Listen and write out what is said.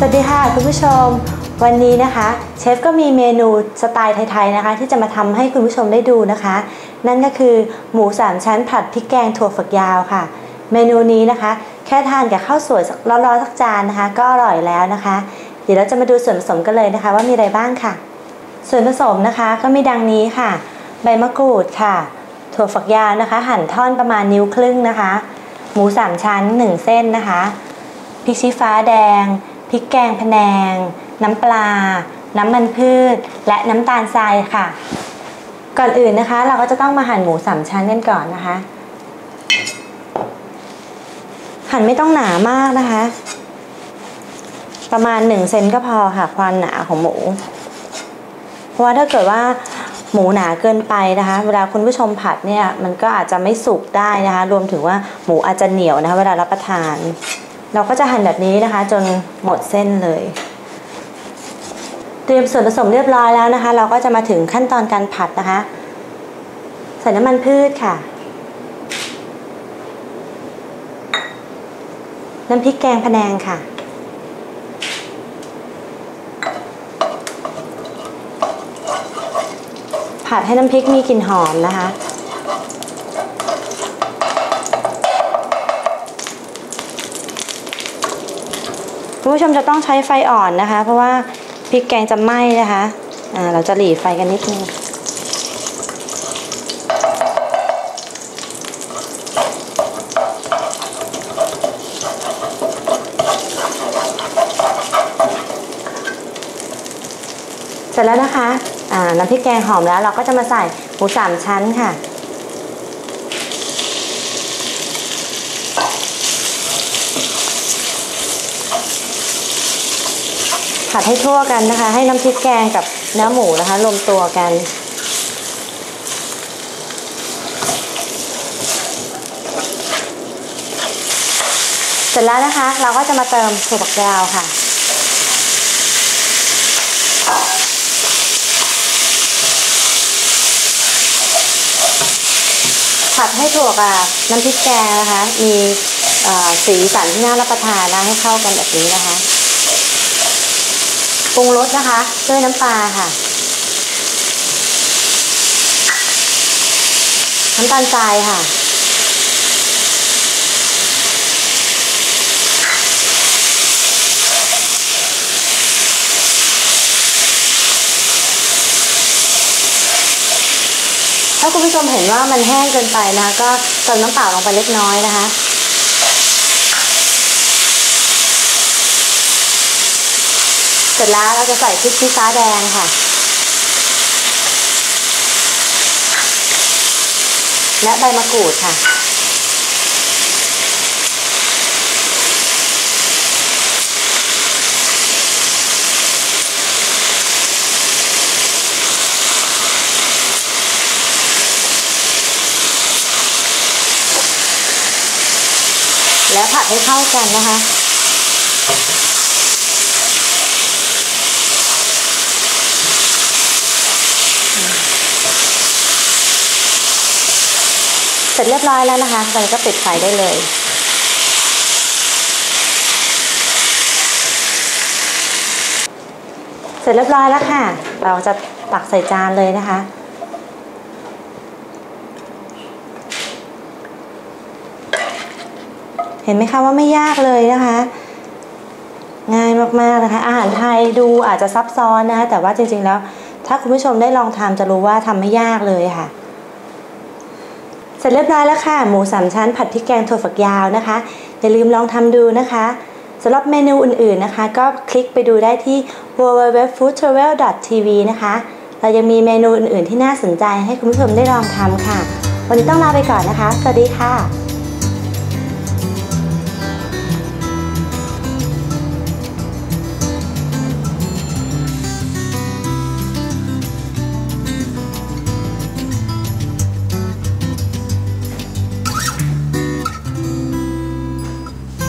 สวัสดีค่ะคุณผู้ชม วันนี้นะคะเชฟก็มีเมนูสไตล์ไทยๆนะคะ ที่จะมาทำให้คุณผู้ชมได้ดูนะคะ นั่นก็คือหมูสามชั้นผัดพริกแกงถั่วฝักยาวค่ะ เมนูนี้นะคะ แค่ทานกับข้าวสวยร้อนๆสักจานนะคะ ก็อร่อยแล้วนะคะ เดี๋ยวเราจะมาดูส่วนผสมกันเลยนะคะ ว่ามีอะไรบ้างค่ะ ส่วนผสมนะคะก็มีดังนี้ค่ะ ใบมะกรูดค่ะ ถั่วฝักยาวนะคะ หั่นท่อนประมาณนิ้วครึ่งนะคะ หมูสามชั้น 1 เส้นนะคะพริกชี้ฟ้าแดง พริกแกงพะแนง น้ำปลา น้ำมันพืช และน้ำตาลทรายค่ะ ก่อนอื่นนะคะ เราก็จะต้องมาหั่นหมูสามชั้นกันก่อนนะคะ หั่นไม่ต้องหนามากนะคะ ประมาณ1เซนก็พอค่ะความหนาของหมู เพราะว่าถ้าเกิดว่าหมูหนาเกินไปนะคะ เวลาคุณผู้ชมผัดเนี่ยมันก็อาจจะไม่สุกได้นะคะ รวมถึงว่าหมูอาจจะเหนียวนะคะ เวลารับประทาน เราก็จะหั่นแบบนี้นะคะ จนหมดเส้นเลย เตรียมส่วนผสมเรียบร้อยแล้วนะคะ เราก็จะมาถึงขั้นตอนการผัดนะคะ ใส่น้ำมันพืชค่ะ น้ำพริกแกงพะแนงค่ะ ผัดให้น้ำพริกมีกลิ่นหอมนะคะ คุณผู้ชมจะต้องใช้ไฟอ่อนนะคะ เพราะว่าพริกแกงจะไหม้นะคะอ่าเราจะหลีไฟกันนิดนึงเสร็จแล้วนะคะอ่าน้ำพริกแกงหอมแล้วเราก็จะมาใส่หมูสามชั้นค่ะ ผัดให้ทั่วกันนะคะ ให้น้ำพริกแกงกับเนื้อหมูนะคะรวมตัวกันเสร็จแล้วนะคะ เราก็จะมาเติมถั่วฝักยาวค่ะผัดให้ถั่วกับน้ำพริกแกงนะคะ มีสีสันที่น่ารับประทานนะให้เข้ากันแบบนี้นะคะ ปรุงรสนะคะ ด้วยน้ำปลาค่ะ น้ำตาลทรายค่ะ ถ้าคุณผู้ชมเห็นว่ามันแห้งเกินไปนะคะก็เติมน้ำเปล่าลงไปเล็กน้อยนะคะ เสร็จแล้วเราจะใส่พริกชี้ฟ้าแดงค่ะ และใบมะกรูดค่ะ แล้วผัดให้เข้ากันนะคะ สร็จเรียบร้อยแล้วนะคะตอนนี้ก็ปิดไฟได้เลย เสร็จเรียบร้อยแล้วค่ะ เราจะตักใส่จานเลยนะคะ เห็นไหมคะว่าไม่ยากเลยนะคะ ง่ายมากๆนะคะ อาหารไทยดูอาจจะซับซ้อนนะคะแต่ว่าจริงๆแล้ว ถ้าคุณผู้ชมได้ลองทำจะรู้ว่าทำไม่ยากเลยค่ะ เสร็จเรียบร้อยแล้วค่ะ หมูสามชั้นผัดพริกแกงถั่วฝักยาวนะคะ อย่าลืมลองทำดูนะคะสำหรับเมนูอื่นๆนะคะ ก็คลิกไปดูได้ที่ www.foodtravel.tv นะคะ เรายังมีเมนูอื่นๆที่น่าสนใจให้คุณผู้ชมได้ลองทำค่ะ วันนี้ต้องลาไปก่อนนะคะ สวัสดีค่ะ